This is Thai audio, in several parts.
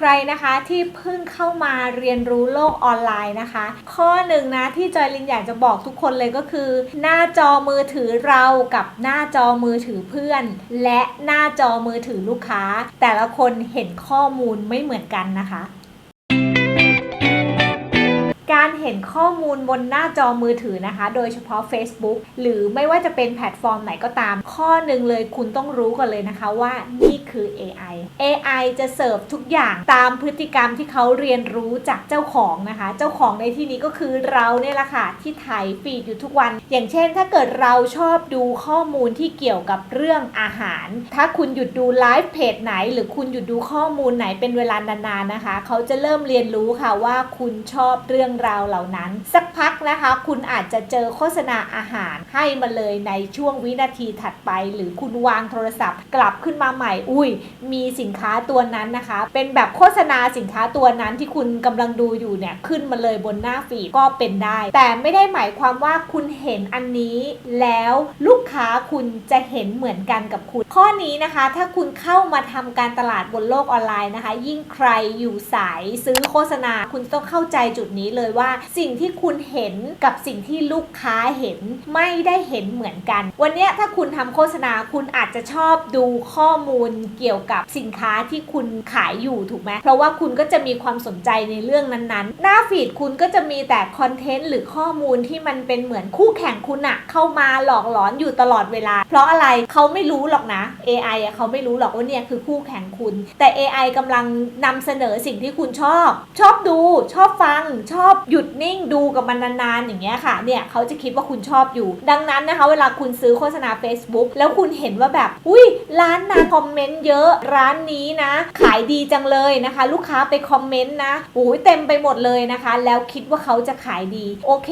ใครนะคะที่เพิ่งเข้ามาเรียนรู้โลกออนไลน์นะคะ ข้อหนึ่งนะที่จอยลินอยากจะบอกทุกคนเลยก็คือ หน้าจอมือถือเรากับหน้าจอมือถือเพื่อน และหน้าจอมือถือลูกค้า แต่ละคนเห็นข้อมูลไม่เหมือนกันนะคะ การเห็นข้อมูลบนหน้าจอมือถือนะคะ โดยเฉพาะ Facebook หรือไม่ว่าจะเป็นแพลตฟอร์มไหนก็ตาม ข้อหนึ่งเลยคุณต้องรู้กันเลยนะคะว่านี่คือ AI AI จะเสิร์ฟทุกอย่างตามพฤติกรรมที่เขาเรียนรู้จากเจ้าของนะคะ เจ้าของในที่นี้ก็คือเราเนี่ยแหละค่ะที่ถ่ายฟีดอยู่ทุกวัน อย่างเช่น ถ้าเกิดเราชอบดูข้อมูลที่เกี่ยวกับเรื่องอาหาร ถ้าคุณหยุดดูไลฟ์เพจไหน หรือคุณหยุดดูข้อมูลไหนเป็นเวลานานๆนะคะ เขาจะเริ่มเรียนรู้ค่ะว่าคุณชอบเรื่องราวเหล่านั้น สักพักนะคะ คุณอาจจะเจอโฆษณาอาหารให้มาเลยในช่วงวินาทีถัดไป หรือคุณวางโทรศัพท์ กลับขึ้นมาใหม่ อุ้ย มีสินค้าตัวนั้นนะคะ เป็นแบบโฆษณาสินค้าตัวนั้นที่คุณกำลังดูอยู่เนี่ยขึ้นมาเลยบนหน้าฟีดก็เป็นได้ แต่ไม่ได้หมายความว่าคุณเห็นอันนี้แล้วลูกค้าคุณจะเห็นเหมือนกันกับคุณ ข้อนี้นะคะถ้าคุณเข้ามาทำการตลาดบนโลกออนไลน์นะคะ ยิ่งใครอยู่สายซื้อโฆษณา คุณต้องเข้าใจจุดนี้เลยว่า สิ่งที่คุณเห็นกับสิ่งที่ลูกค้าเห็นไม่ได้เห็นเหมือนกัน วันนี้ถ้าคุณทำโฆษณาคุณอาจจะชอบดูข้อมูลเกี่ยวกับสินค้าที่คุณขายอยู่ถูกไหมเพราะว่าคุณก็จะมีความสนใจในเรื่องนั้นๆ หน้าฟีดคุณก็จะมีแต่คอนเทนต์หรือข้อมูลที่มันเป็นเหมือนคู่แข่งคุณอะเข้ามาหลอกหลอนอยู่ตลอดเวลา เพราะอะไรเขาไม่รู้หรอกนะ AI อะเขาไม่รู้หรอกว่าเนี่ยคือคู่แข่งคุณ แต่ AI กำลังนำเสนอสิ่งที่คุณชอบ ชอบดู ชอบฟัง ชอบหยุดนิ่งดูกับมันนานๆอย่างเงี้ยค่ะเนี่ยเขาจะคิดว่าคุณชอบอยู่ ดังนั้นนะคะ เวลาคุณซื้อโฆษณา Facebook แล้วคุณเห็นว่าแบบ อุ้ยร้านนะคอมเมนต์เยอะร้านนี้นะ ขายดีจังเลยนะคะ ลูกค้าไปคอมเมนต์นะโอ้ยเต็มไปหมดเลยนะคะ แล้วคิดว่าเขาจะขายดีโอเค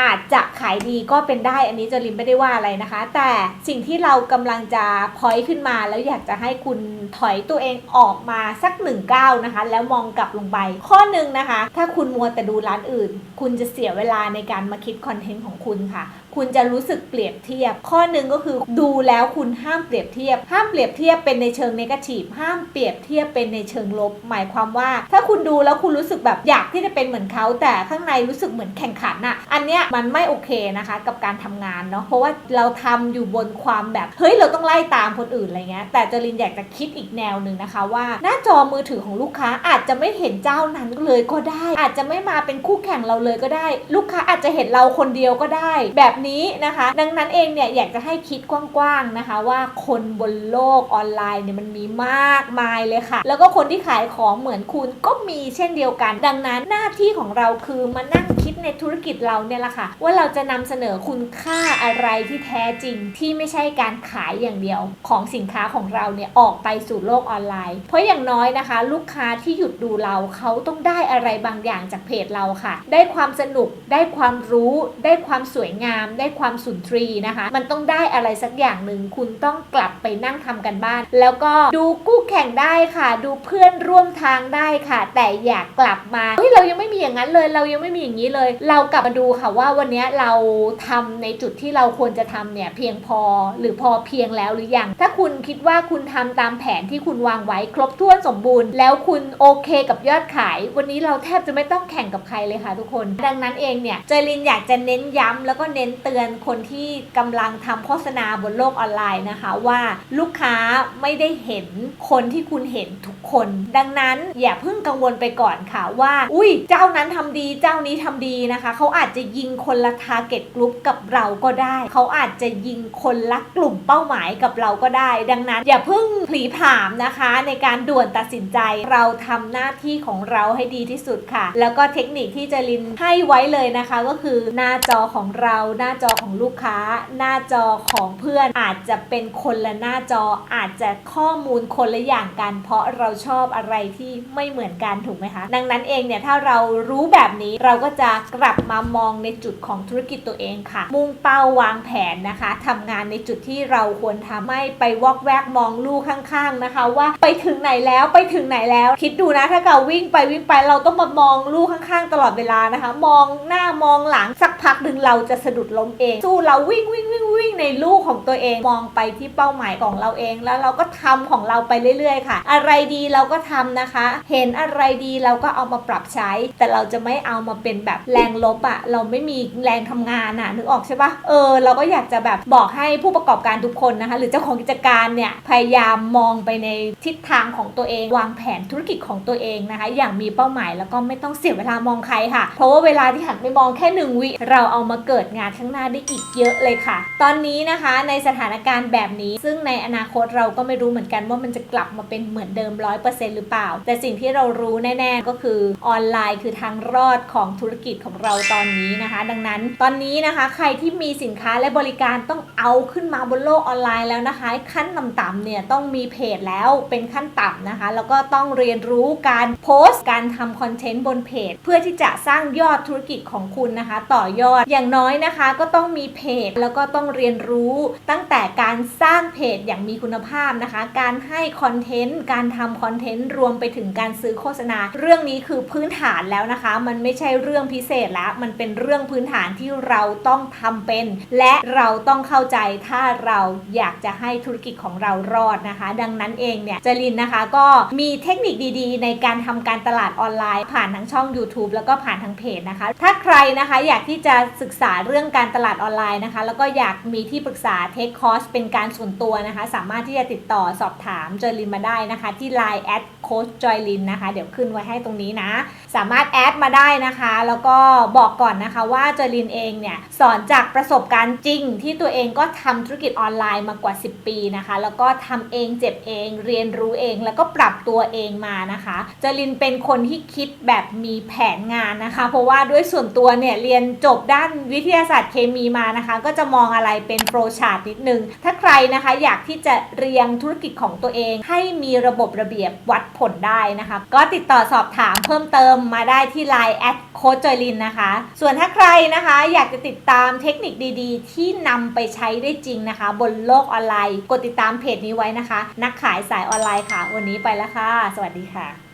อาจจะขายดีก็เป็นได้ อันนี้จรินไม่ได้ว่าอะไรนะคะ แต่สิ่งที่เรากำลังจะพอยขึ้นมา แล้วอยากจะให้คุณถอยตัวเองออกมาสักหนึ่งก้าวนะคะ แล้วมองกลับลงไป ข้อหนึ่งนะคะ ถ้าคุณมัวแต่ดูร้านอื่น คุณจะเสียเวลาในการมาคิดคอนเทนต์ของคุณค่ะ คุณจะรู้สึกเปรียบเทียบ ข้อหนึ่งก็คือดูแล้วคุณห้ามเปรียบเทียบ ห้ามเปรียบเทียบเป็นในเชิงเนกาทีฟห้ามเปรียบเทียบเป็นในเชิงลบ หมายความว่า ถ้าคุณดูแล้วคุณรู้สึกแบบอยากที่จะเป็นเหมือนเขาแต่ข้างในรู้สึกเหมือนแข่งขันอะอันเนี้ยมันไม่โอเคนะคะกับการทำงานเนาะเพราะว่าเราทำอยู่บนความแบบเฮ้ยเราต้องไล่ตามคนอื่นอะไรเงี้ยแต่จรินอยากจะคิดอีกแนวหนึ่งนะคะว่า หน้าจอมือถือของลูกค้าอาจจะไม่เห็นเจ้านั้นเลยก็ได้ อาจจะไม่มาเป็นคู่แข่งเราเลยก็ได้ ลูกค้าอาจจะเห็นเราคนเดียวก็ได้ แบบนี้นะคะ ดังนั้นเองเนี่ยอยากจะให้คิดกว้างๆนะคะ ว่าคนบนโลกออนไลน์เนี่ยมันมีมากมายเลยค่ะ แล้วก็คนที่ขายของเหมือนคุณก็มีเช่นเดียวกัน ดังนั้นหน้าที่ของเราคือมานั่งคิดในธุรกิจเราเนี่ยแหละค่ะ ว่าเราจะนำเสนอคุณค่าอะไรที่แท้จริงที่ไม่ใช่การขายอย่างเดียวของสินค้าของเราเนี่ยออกไปสู่โลกออนไลน์ เพราะอย่างน้อยนะคะ ลูกค้าที่หยุดดูเราเขาต้องได้อะไรบางอย่างจากเพจเราค่ะ ได้ความสนุกได้ความรู้ได้ความสวยงามได้ความสุนทรีนะคะ มันต้องได้อะไรสักอย่างหนึ่งคุณต้องกลับไปนั่งทำกันบ้าน แล้วก็ดูคู่แข่งได้ค่ะ ดูเพื่อนร่วมทางได้ค่ะ แต่อยากกลับมาเฮ้ยเรายังไม่มีอย่างนั้นเลย เรายังไม่มีอย่างนี้เลย เรากลับมาดูค่ะว่าวันนี้เราทำในจุดที่เราควรจะทำเนี่ยเพียงพอหรือพอเพียงแล้วหรือยัง ถ้าคุณคิดว่าคุณทำตามแผนที่คุณวางไว้ครบถ้วนสมบูรณ์ แล้วคุณโอเคกับยอดขาย วันนี้เราแทบจะไม่ต้องแข่งกับใครเลยค่ะทุกคน ดังนั้นเองเนี่ยเจรินอยากจะเน้นย้ำแล้วก็เน้นเตือนคนที่กำลังทำโฆษณาบนโลกออนไลน์นะคะ ว่าลูกค้าไม่ได้เห็นคนที่คุณเห็นทุกคน ดังนั้นอย่าเพิ่งกังวลไปก่อนค่ะว่า อุ้ยเจ้านั้นทำดีเจ้านี้ทำดีนะคะ เขาอาจจะยิงคนละทาร์เก็ตกลุ่มกับเราก็ได้ เขาอาจจะยิงคนละกลุ่มเป้าหมายกับเราก็ได้ ดังนั้น อย่าเพิ่งผลีผามนะคะ ในการด่วนตัดสินใจเราทำหน้าที่ของเราให้ดีที่สุดค่ะ แล้วก็เทคนิคที่จรินให้ไว้เลยนะคะ ก็คือหน้าจอของเราหน้าาจอของลูกค้า หน้าจอของเพื่อนอาจจะเป็นคนละหน้าจอ อาจจะข้อมูลคนละอย่างกัน เพราะเราชอบอะไรที่ไม่เหมือนกันถูกไหมคะ ดังนั้นเองเนี่ยถ้าเรารู้แบบนี้เราก็จะกลับมามองในจุดของธุรกิจตัวเองค่ะ มุ่งเป้าวางแผนนะคะทำงานในจุดที่เราควรทำไม่ไปวอกแวกมองลูกข้างๆนะคะ ว่าไปถึงไหนแล้วไปถึงไหนแล้ว คิดดูนะถ้าเกิดวิ่งไปวิ่งไปเราต้องมามองลูกข้างๆ ตลอดเวลานะคะ มองหน้ามองหลังสักพักหนึ่งเราจะสะดุดล้มเอง สู้เราวิ่งวิ่งวิ่งวิ่งในลูกของตัวเอง มองไปที่เป้าหมายของเราเอง แล้วเราก็ทำของเราไปเรื่อย ๆ ค่ะ อะไรดีเราก็ทำนะคะ เห็นอะไรดีเราก็เอามาปรับใช้ แต่เราจะไม่เอามาเป็นแบบแรงลบอะเราไม่มีแรงทำงานอะนึกออกใช่ปะเออ เราก็อยากจะแบบบอกให้ผู้ประกอบการทุกคนนะคะ หรือเจ้าของกิจการเนี่ยพยายามมองไปในทิศทางของตัวเอง วางแผนธุรกิจของตัวเองนะคะ อย่างมีเป้าหมายแล้วก็ไม่ต้องเสียเวลามองใครค่ะ เพราะว่าเวลาที่หันไปมองแค่หนึ่งวิเราเอามาเกิดงานขางหน้าได้อีกเยอะเลยค่ะ ตอนนี้นะคะในสถานการณ์แบบนี้ ซึ่งในอนาคตเราก็ไม่รู้เหมือนกันว่ามันจะกลับมาเป็นเหมือนเดิมร้อยเปอร์เซ็นต์หรือเปล่า แต่สิ่งที่เรารู้แน่ๆ ก็คือออนไลน์คือทางรอดของธุรกิจของเราตอนนี้นะคะ ดังนั้นตอนนี้นะคะ ใครที่มีสินค้าและบริการต้องเอาขึ้นมาบนโลกออนไลน์แล้วนะคะ ขั้นต่ำๆเนี่ยต้องมีเพจแล้วเป็นขั้นต่ำนะคะ แล้วก็ต้องเรียนรู้การโพสต์ การทำคอนเทนต์บนเพจ เพื่อที่จะสร้างยอดธุรกิจของคุณนะคะ ต่อยอดอย่างน้อยนะคะก็ต้องมีเพจ แล้วก็ต้องเรียนรู้ตั้งแต่การสร้างเพจอย่างมีคุณภาพนะคะ การให้คอนเทนต์ การทำคอนเทนต์รวมไปถึงการซื้อโฆษณา เรื่องนี้คือพื้นฐานแล้วนะคะ มันไม่ใช่เรื่องพิเศษล้วมันเป็นเรื่องพื้นฐานที่เราต้องทำเป็น และเราต้องเข้าใจถ้าเราอยากจะให้ธุรกิจของเรารอดนะคะ ดังนั้นเองเนี่ยจรินนะคะก็มีเทคนิคดีๆ ในการทำการตลาดออนไลน์ ผ่านทางช่อง YouTube แล้วก็ผ่านทางเพจนะคะ ถ้าใครนะคะอยากที่จะศึกษาเรื่องการตลาดออนไลน์นะคะ แล้วก็อยากมีที่ปรึกษาเทคคอร์สเป็นการส่วนตัวนะคะ สามารถที่จะติดต่อสอบถามจอยลินมาได้นะคะ ที่ Line แอดโค้ชจอยลินนะคะ เดี๋ยวขึ้นไว้ให้ตรงนี้นะ สามารถแอดมาได้นะคะ แล้วก็บอกก่อนนะคะว่าจอยลินเองเนี่ย สอนจากประสบการณ์จริง ที่ตัวเองก็ทำธุรกิจออนไลน์มากว่า 10 ปีนะคะ แล้วก็ทำเองเจ็บเอง เรียนรู้เอง แล้วก็ปรับตัวเองมานะคะจอยลินเป็นคนที่คิดแบบมีแผนงานนะคะ เพราะว่าด้วยส่วนตัวเนี่ยเรียนจบด้านวิทยาศาสตร์เคมีมานะคะ ก็จะมองอะไรเป็นโปรชาร์ตนิดนึง ถ้าใครนะคะอยากที่จะเรียงธุรกิจของตัวเอง ให้มีระบบระเบียบวัดผลได้นะคะ ก็ติดต่อสอบถามเพิ่มเติมมาได้ที่ Line แอดโค้ชจอยลินนะคะ ส่วนถ้าใครนะคะอยากจะติดตามเทคนิคดีๆ ที่นำไปใช้ได้จริงนะคะ บนโลกออนไลน์ กดติดตามเพจนี้ไว้นะคะ นักขายสายออนไลน์ค่ะ วันนี้ไปแล้วค่ะ สวัสดีค่ะ